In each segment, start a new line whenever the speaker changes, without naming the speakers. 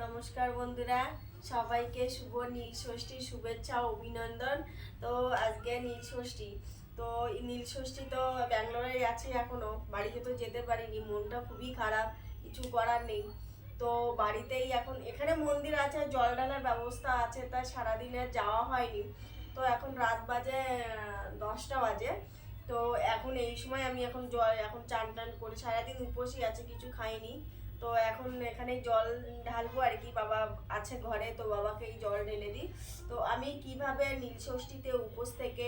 নমস্কার বন্ধুরা, সবাইকে শুভ নীল ষষ্ঠীর শুভেচ্ছা অভিনন্দন। তো আজকে নীল ষষ্ঠী। তো নীল ষষ্ঠী তো ব্যাঙ্গালোরে আছে এখনও, বাড়িতে তো যেতে পারিনি, মনটা খুবই খারাপ, কিছু করার নেই। তো বাড়িতেই এখন, এখানে মন্দির আছে, জল ঢালার ব্যবস্থা আছে, তা সারাদিনে যাওয়া হয়নি। তো এখন রাত বাজে দশটা বাজে। তো এখন এই সময় আমি এখন জল, এখন চান টান করে সারাদিন উপসী আছে, কিছু খাইনি। তো এখন এখানে জল ঢালবো আর কি, বাবা আছে ঘরে, তো বাবাকে এই জল ঢেলে দিই। তো আমি কীভাবে নীলষষ্ঠীতে উপোস থেকে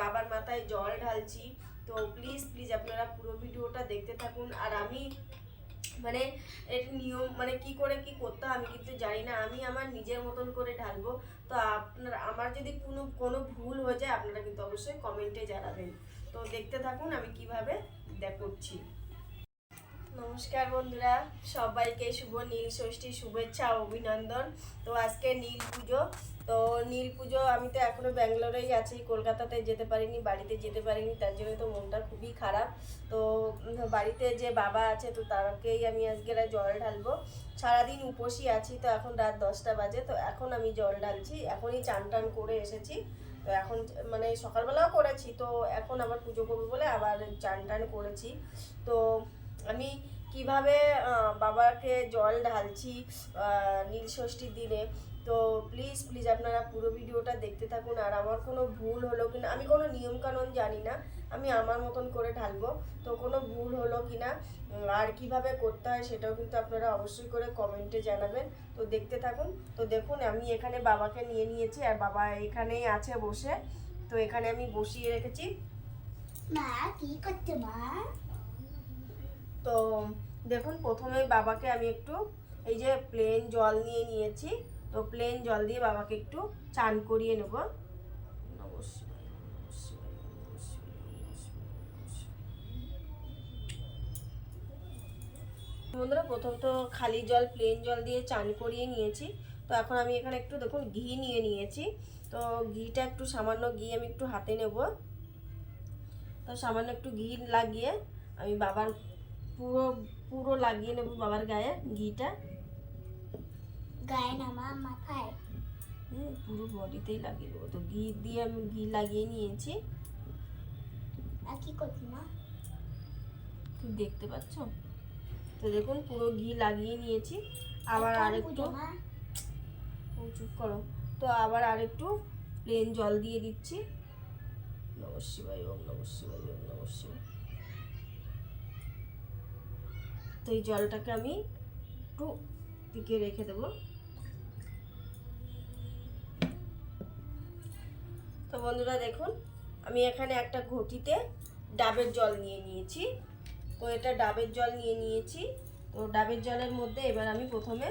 বাবার মাথায় জল ঢালছি, তো প্লিজ প্লিজ আপনারা পুরো ভিডিওটা দেখতে থাকুন। আর আমি মানে এর নিয়ম মানে কি করে কি করতে আমি কিন্তু জানি না। আমি আমার নিজের মতন করে ঢালবো। তো আপনার, আমার যদি কোনো কোনো ভুল হয়ে যায়, আপনারা কিন্তু অবশ্যই কমেন্টে জানাবেন। তো দেখতে থাকুন, আমি কীভাবে করছি নমস্কার বন্ধুরা, সবাইকে শুভ নীল ষষ্ঠী শুভেচ্ছা অভিনন্দন। তো আজকে নীল পুজো, তো নীল পুজো আমি তো এখনও ব্যাঙ্গালোরেই আছি, কলকাতাতে যেতে পারিনি, বাড়িতে যেতে পারিনি, তার জন্য তো মনটা খুবই খারাপ। তো বাড়িতে যে বাবা আছে, তো তাকেই আমি আজকে জল ঢালবো। সারাদিন উপসী আছি, তো এখন রাত দশটা বাজে, তো এখন আমি জল ঢালছি, এখনই চান টান করে এসেছি। তো এখন মানে সকালবেলাও করেছি, তো এখন আবার পুজো করব বলে আবার চান টান করেছি। তো আমি কীভাবে বাবাকে জল ঢালছি নীল ষষ্ঠীর দিনে তো প্লিজ প্লিজ আপনারা পুরো ভিডিওটা দেখতে থাকুন। আর আমার কোনো ভুল হলো কিনা আমি কোনো নিয়ম কানুন জানি না আমি আমার মতন করে ঢালবো। তো কোনো ভুল হলো কিনা আর কীভাবে করতে হয় সেটাও কিন্তু আপনারা অবশ্যই করে কমেন্টে জানাবেন। তো দেখতে থাকুন। তো দেখুন আমি এখানে বাবাকে নিয়ে নিয়েছি আর বাবা এখানেই আছে বসে। তো এখানে আমি বসিয়ে রেখেছি।
মা কি করছে মা?
তো দেখুন প্রথমে বাবাকে আমি একটু এই যে প্লেন জল নিয়ে নিয়েছি। তো প্লেন জল দিয়ে বাবাকে একটু চান করিয়ে নেব। বন্ধুরা, প্রথম তো খালি জল প্লেন জল দিয়ে চান করিয়ে নিয়েছি। তো এখন আমি এখানে একটু দেখুন ঘি নিয়ে নিয়েছি। তো ঘিটা একটু সামান্য ঘি আমি একটু হাতে নেব। তো সামান্য একটু ঘি লাগিয়ে আমি বাবার পুরো পুরো লাগিয়ে নেব বাবার গায়ে ঘিটা।
গায়ে না মা মাথায়।
হুম, পুরো বডিতেই লাগিয়ে দেবো। তো ঘি দিয়ে আমি ঘি লাগিয়ে নিয়েছি।
আর কি করছি মা?
তুমি দেখতে পাচ্ছ? তো দেখুন পুরো ঘি লাগিয়ে নিয়েছি। আবার আরেকটু চুপ করো। তো আবার আরেকটু প্লেন জল দিয়ে দিচ্ছি। নমঃ শিবায় ওম নমঃ শিবায় ওম নমঃ শিবায়। তো এই জলটাকে আমি একটু দিকে রেখে দেবো। তো বন্ধুরা দেখুন, আমি এখানে একটা ঘটিতে ডাবের জল নিয়ে নিয়েছি। তো এটা ডাবের জল নিয়ে নিয়েছি। তো ডাবের জলের মধ্যে এবার আমি প্রথমে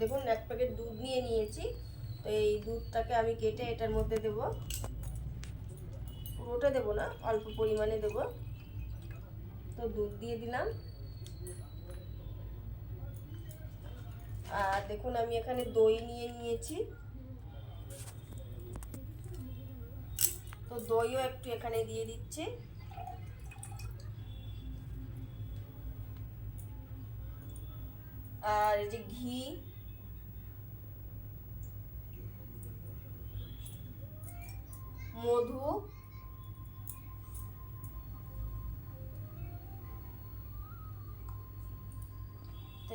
দেখুন, এক প্যাকেট দুধ নিয়ে নিয়েছি। তো এই দুধটাকে আমি কেটে এটার মধ্যে দেব। পুরোটা দেবো না, অল্প পরিমাণে দেব। তো দুধ দিয়ে দিলাম। আর দেখুন, আমি এখানে দই নিয়ে নিয়েছি। তো দইও একটু এখানে দিয়ে দিচ্ছি। আর যে ঘি। মধু।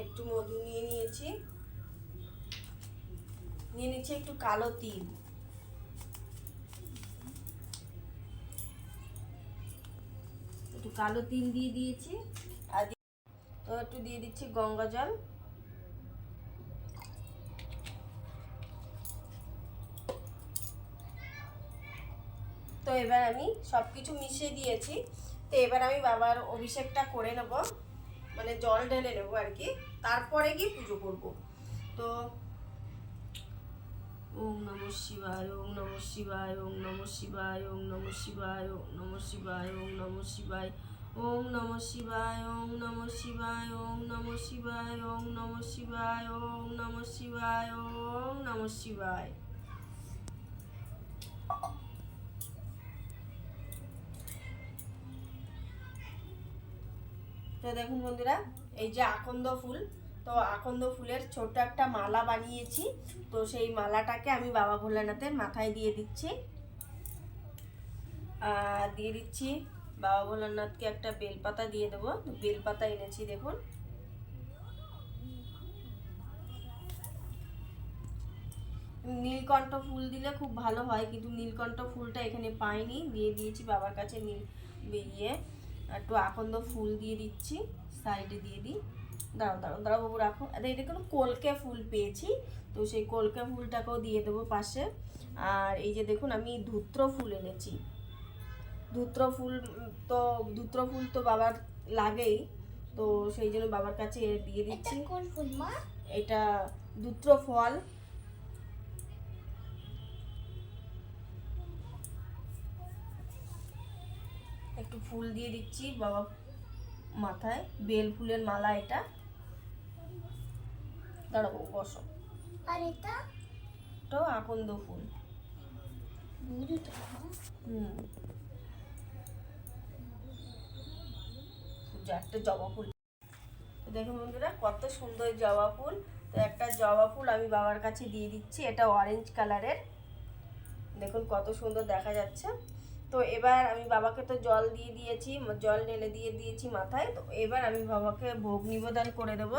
একটু মধু নিয়ে নিয়েছি। নিয়ে নিচ্ছি একটু কালো তিল। একটু কালো তিল দিয়ে দিয়েছি। আর তো একটু দিয়ে দিচ্ছি গঙ্গা জল। তো এবার আমি সব কিছু মিশিয়ে দিয়েছি। তো এবার আমি বাবার অভিষেকটা করে নেব। মানে জল ঢেলে নেব আর কি। তারপরে গিয়ে পুজো করব। তো ওং নম শিবায় ওং নম শিবায় ওং নম শিবায় ওং নম শিবায় ওং নম শিবায় ওং নম শিবায় ওং নম শিবায় ওং নম শিবায় ওং নম শিবায় ওং নম শিবায় ওং নম শিবায় ওং নম শিবায় তো দেখুন বন্ধুরা এই যে আকন্দ ফুল তো আকন্দ ফুলের ছোট একটা মালা বানিয়েছি। তো সেই মালাটাকে আমি বাবা ভোলানাথের মাথায় দিয়ে দিচ্ছি। দিয়ে দিচ্ছি। বাবা ভোলানাথকে একটা বেলপাতা দিয়ে দেবো। বেলপাতা এনেছি, দেখুন। নীলকণ্ঠ ফুল দিলে খুব ভালো হয়, কিন্তু নীলকণ্ঠ ফুলটা এখানে পাইনি। দিয়ে দিয়েছি বাবার কাছে নীল বেরিয়ে। একটু আকন্দ ফুল দিয়ে দিচ্ছি, সাইডে দিয়ে দিই। দাঁড়াও দাঁড়াও দাঁড়াও বাবু রাখো। এটা কোনো কলকে ফুল পেয়েছি তো সেই কলকে ফুলটাকেও দিয়ে দেবো পাশে। আর এই যে দেখুন আমি ধূত্র ফুল এনেছি। ধূত্র ফুল তো ধূত্র ফুল তো বাবার লাগেই তো সেই জন্য বাবার কাছে দিয়ে দিচ্ছি।
কোন ফুল মা?
এটা ধূত্র ফল। একটু ফুল দিয়ে দিচ্ছি বাবা মাথায় বেল ফুলের মালা এটা। দাঁড়াবো বসো।
আর এটা?
এটাও আকন্দ ফুল।
তো।
হুম। একটা জবা ফুল। তো দেখুন বন্ধুরা কত সুন্দর জবা ফুল। তো একটা জবা ফুল আমি বাবার কাছে দিয়ে দিচ্ছি এটা অরেঞ্জ কালারের দেখুন কত সুন্দর দেখা যাচ্ছে। তো এবার আমি বাবাকে তো জল দিয়ে দিয়েছি জল ঢেলে দিয়ে দিয়েছি মাথায়। তো এবার আমি বাবাকে ভোগ নিবেদন করে দেব।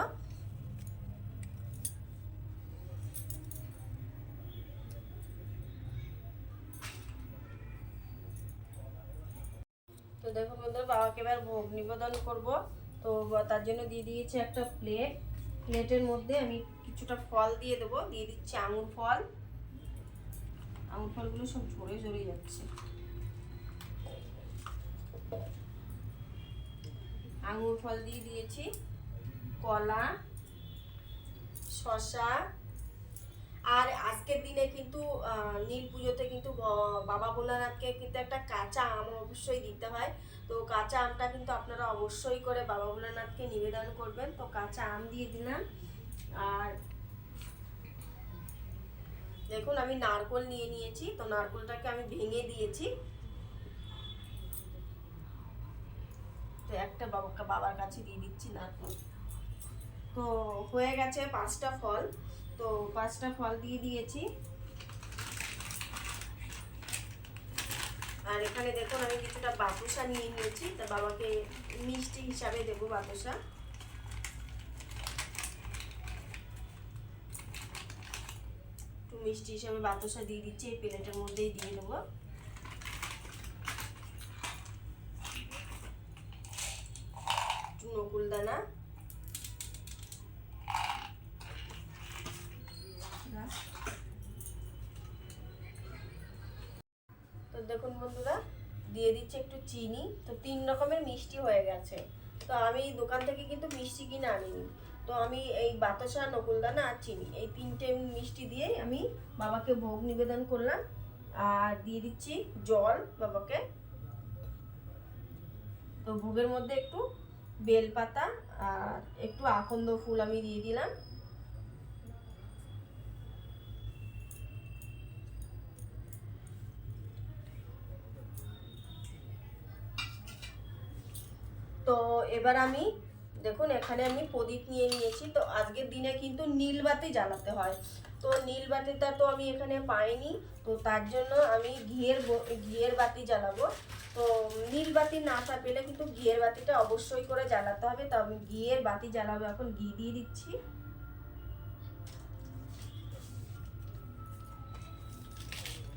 তো দেখুন বন্ধুরা বাবাকে এবার ভোগ নিবেদন করব। তো তার জন্য দিয়ে দিয়েছি একটা প্লেট প্লেটের মধ্যে আমি কিছুটা ফল দিয়ে দেবো। দিয়ে দিচ্ছি আঙুর ফল। আঙুর ফলগুলো সব ঝরে ঝরে যাচ্ছে। আঙুর ফল দিয়ে দিয়েছি। কলা শশা আর আজকের দিনে কিন্তু নীল পুজোতে কিন্তু বাবা ভোলানাথকে কিন্তু একটা কাঁচা আম অবশ্যই দিতে হয়। তো কাঁচা আমটা কিন্তু আপনারা অবশ্যই করে বাবা ভোলানাথকে নিবেদন করবেন। তো কাঁচা আম দিয়ে দিলাম। আর দেখুন, আমি নারকোল নিয়ে নিয়েছি। তো নারকোলটাকে আমি ভেঙে দিয়েছি। তো একটা বাবা, বাবার কাছে দিয়ে দিচ্ছি নারকোল। তো হয়ে গেছে পাঁচটা ফল। তো পাঁচটা ফল দিয়ে দিয়েছি। আর এখানে দেখুন আমি কিছুটা বাতুসা নিয়ে নিয়েছি। তা বাবাকে মিষ্টি হিসাবে দেবো বাতাসা। একটু মিষ্টি হিসাবে বাতাসা দিয়ে দিচ্ছি, এই প্লেটের মধ্যেই দিয়ে দেবো। হয়ে গেছে। তো আমি দোকান থেকে কিন্তু মিষ্টি কিনে আনিনি। তো আমি এই বাতাসা, নকুলদানা আর চিনি, এই তিনটে মিষ্টি দিয়ে আমি বাবাকে ভোগ নিবেদন করলাম। আর দিয়ে দিচ্ছি জল বাবাকে। তো ভোগের মধ্যে একটু বেলপাতা আর একটু আকন্দ ফুল আমি দিয়ে দিলাম। তো এবার আমি, দেখুন, এখানে আমি প্রদীপ নিয়ে নিয়েছি। তো আজকের দিনে কিন্তু নীলবাতি জ্বালাতে হয়। তো নীলবাতিটা তো আমি এখানে পাইনি। তো তার জন্য আমি ঘিয়ের ঘিয়ের বাতি জ্বালাবো। তো নীলবাতি না থা পেলে কিন্তু ঘিয়ের বাতিটা অবশ্যই করে জ্বালাতে হবে। তো আমি ঘিয়ের বাতি জ্বালাবো, এখন ঘি দিয়ে দিচ্ছি।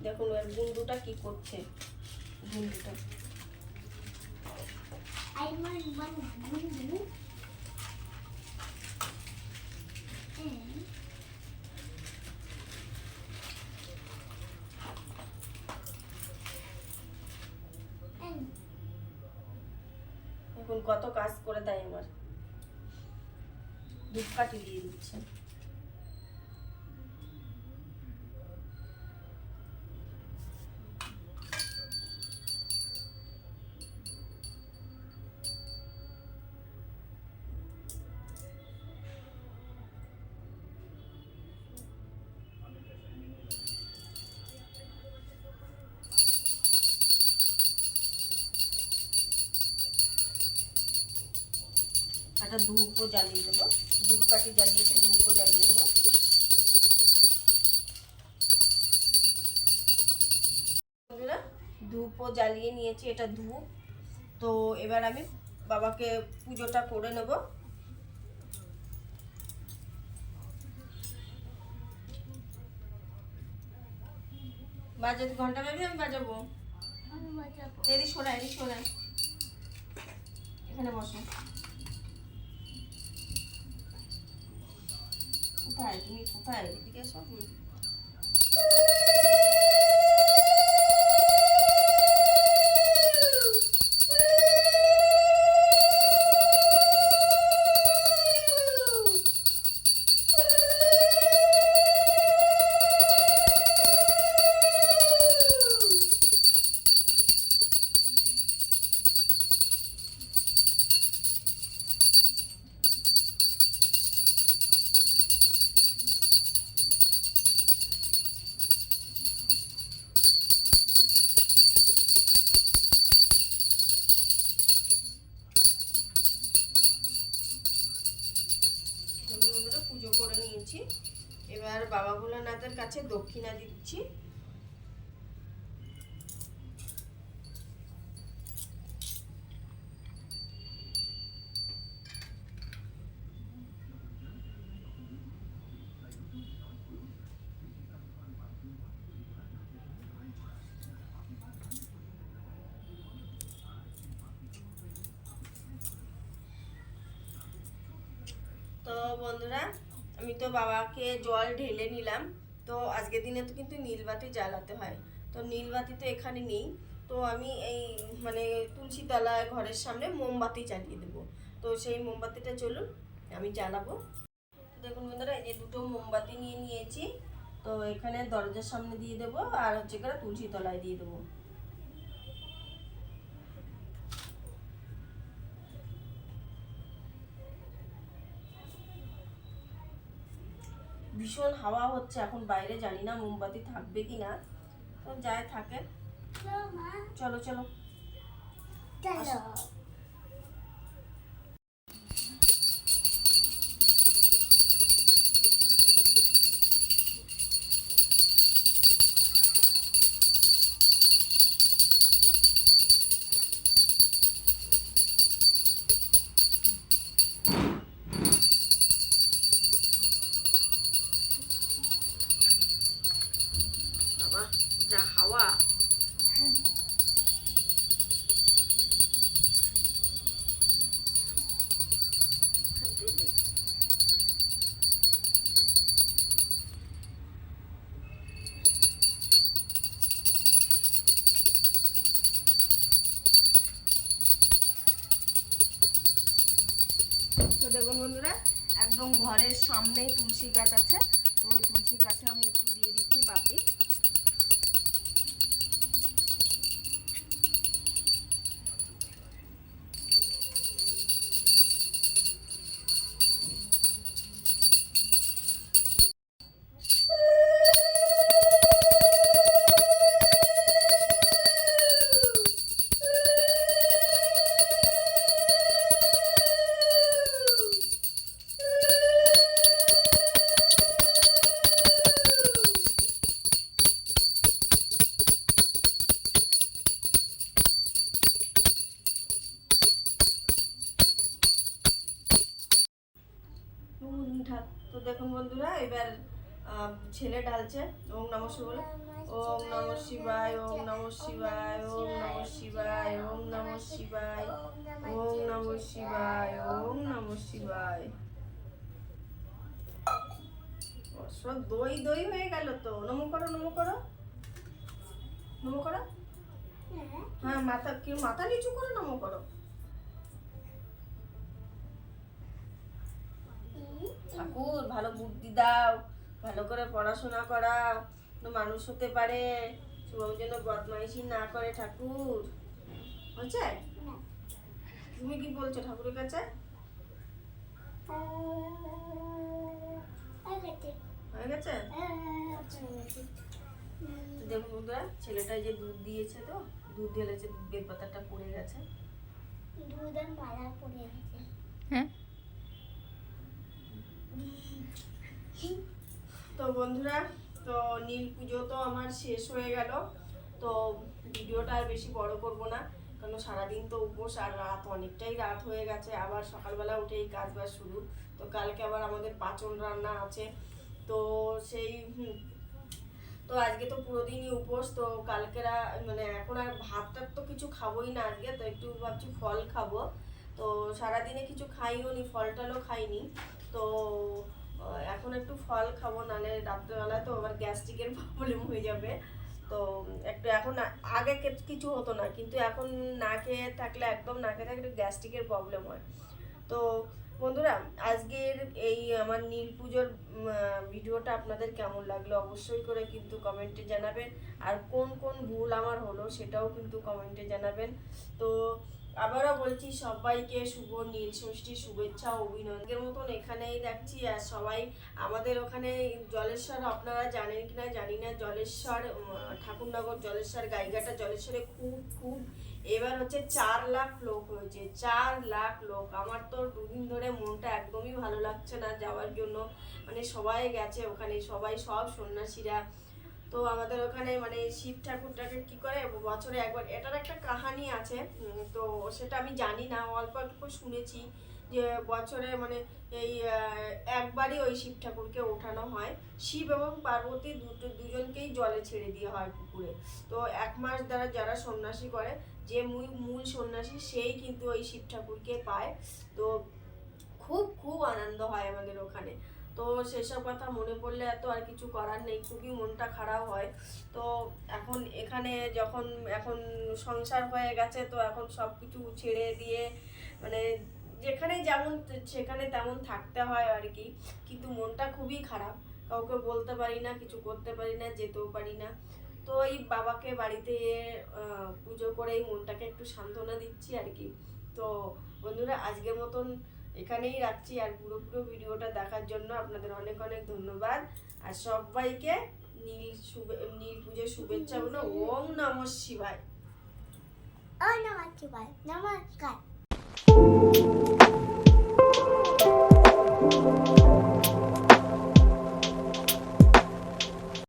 দেখুন, এর গুন্ডুটা কি করছে। গুন্ডুটা
I want one blue.
এখন কত কাজ করে দেয় আমার ধূপকাঠি দিয়ে দিচ্ছে একটা ধূপও জ্বালিয়ে দেবো। ধূপকাঠি জ্বালিয়েছে ধূপও জ্বালিয়ে দেবো। ধূপও জ্বালিয়ে নিয়েছি এটা ধূপ। তো এবার আমি বাবাকে পুজোটা করে নেব। বাজাতে ঘণ্টা বাজবে। আমি বাজাবো। এদিক সরা এদিক সরা এখানে বসো। কোথায় তুমি কোথায়? এদিকে এসো কাছে দক্ষিণা দিচ্ছি। তো বন্ধুরা আমি তো বাবাকে জল ঢেলে নিলাম। তো আজকের দিনে তো কিন্তু নীলবাতি জ্বালাতে হয়। তো নীলবাতি তো এখানে নেই। তো আমি এই মানে তুলসী তলায় ঘরের সামনে মোমবাতি জ্বালিয়ে দেবো। তো সেই মোমবাতিটা চলুন আমি জ্বালাবো। দেখুন বন্ধুরা, এই যে দুটো মোমবাতি নিয়ে নিয়েছি। তো এখানে দরজার সামনে দিয়ে দেবো আর হচ্ছে করে তুলসী তলায় দিয়ে দেবো। ভীষণ হাওয়া হচ্ছে এখন বাইরে জানি না মোমবাতি থাকবে কি না তো যাই থাকে
চলো
চলো চলো। তো দেখুন বন্ধুরা, একদম ঘরের সামনেই তুলসী গাছ আছে। তো ওই তুলসী গাছে আমি একটু দিয়ে দিচ্ছি বাতি। ঢালছে ওম নম শিবায়। ওম নম শিবায়, ওম নম শিবায়, ওম নম শিবায়, ওম নম শিবায়, ওম নম শিবায়, ওম নম শিবায়। সব দই দই হয়ে গেল তো। নম করো নম করো। নম করো। হ্যাঁ মাথা কি মাথা নিচু করে, নম করো। ঠাকুর, ভালো বুদ্ধি দাও। ভালো করে পড়াশোনা করা মানুষ হতে পারে। শুভম যেন বদমাইশি না করে ঠাকুর। হচ্ছে তুমি কি বলছো ঠাকুরের কাছে? হয়ে গেছে। দেখুন ছেলেটা যে দুধ দিয়েছে তো দুধ ঢেলেছে বেল পাতাটা পড়ে গেছে।
দুধ পড়ে গেছে
হ্যাঁ?
বন্ধুরা, তো নীল পুজো তো আমার শেষ হয়ে গেল। তো ভিডিওটা আর বেশি বড় করব না কারণ সারাদিন তো উপোস আর রাত অনেকটাই রাত হয়ে গেছে। আবার সকালবেলা উঠেই কাজ বাজ শুরু। তো কালকে আবার আমাদের পাচন রান্না আছে। তো সেই তো আজকে তো পুরো দিনই উপোস। তো কালকেরা মানে এখন আর ভাতটার তো কিছু খাবোই না আজকে, তো একটু ভাবছি ফল খাব। তো সারাদিনে কিছু খাইও নি ফল টলও খাইনি। তো এখন একটু ফল খাব, নাহলে রাত্রেবেলা তো আবার গ্যাস্ট্রিকের প্রবলেম হয়ে যাবে। তো, একটু এখন আগে কিছু হতো না, কিন্তু এখন না খেয়ে থাকলে, একদম না খেয়ে থাকলে গ্যাস্ট্রিকের প্রবলেম হয়। তো, বন্ধুরা, আজকের এই আমার নীল পুজোর ভিডিওটা আপনাদের কেমন লাগল অবশ্যই করে কিন্তু কমেন্টে জানাবেন। আর কোন কোন ভুল আমার হলো সেটাও কিন্তু কমেন্টে জানাবেন। তো আবারও বলছি, সবাইকে শুভ নীল ষষ্ঠী শুভেচ্ছা ও অভিনন্দনের মতন এখানেই রাখছি। আর সবাই আমাদের ওখানে জলেশ্বর, আপনারা জানেন কিনা জানি না, জলেশ্বর ঠাকুরনগর জলেশ্বর, গাইঘাটা জলেশ্বরে খুব খুব এবার হচ্ছে চার লাখ লোক হয়েছে, চার লাখ লোক। আমার তো দুদিন ধরে মনটা একদমই ভালো লাগছে না যাওয়ার জন্য। মানে সবাই গেছে ওখানে, সবাই সব সন্ন্যাসীরা তো আমাদের ওখানে মানে শিব ঠাকুরটাকে কি করে বছরে একবার, এটার একটা কাহানি আছে তো সেটা আমি জানি না, অল্প একটু শুনেছি যে বছরে মানে এই একবারই ওই শিব ঠাকুরকে ওঠানো হয়। শিব এবং পার্বতী দুটো, দুজনকেই জলে ছেড়ে দেওয়া হয় পুকুরে। তো এক মাস দ্বারা যারা সন্ন্যাসী করে, যে মূল মূল সন্ন্যাসী সেই কিন্তু ওই শিব ঠাকুরকে পায়। তো খুব খুব আনন্দ হয় আমাদের ওখানে। তো সেসব কথা মনে পড়লে এত আর কিছু করার নেই, খুবই মনটা খারাপ হয়। তো এখন এখানে যখন, এখন সংসার হয়ে গেছে, তো এখন সব কিছু ছেড়ে দিয়ে মানে যেখানে যেমন, সেখানে তেমন থাকতে হয় আর কি। কিন্তু মনটা খুবই খারাপ। কাউকে বলতে পারি না, কিছু করতে পারি না, যেতেও পারি না। তো এই বাবাকে বাড়িতে পুজো এই মনটাকে একটু সান্ত্বনা দিচ্ছি আর কি। তো বন্ধুরা, আজকের মতন এখানেই রাখছি আর পুরো পুরো ভিডিওটা দেখার জন্য আপনাদের অনেক অনেক ধন্যবাদ। আর সবাইকে নীল শুভে নীল পুজোর শুভেচ্ছা হলো ওম নম শিবায়।
ও নমস্কার।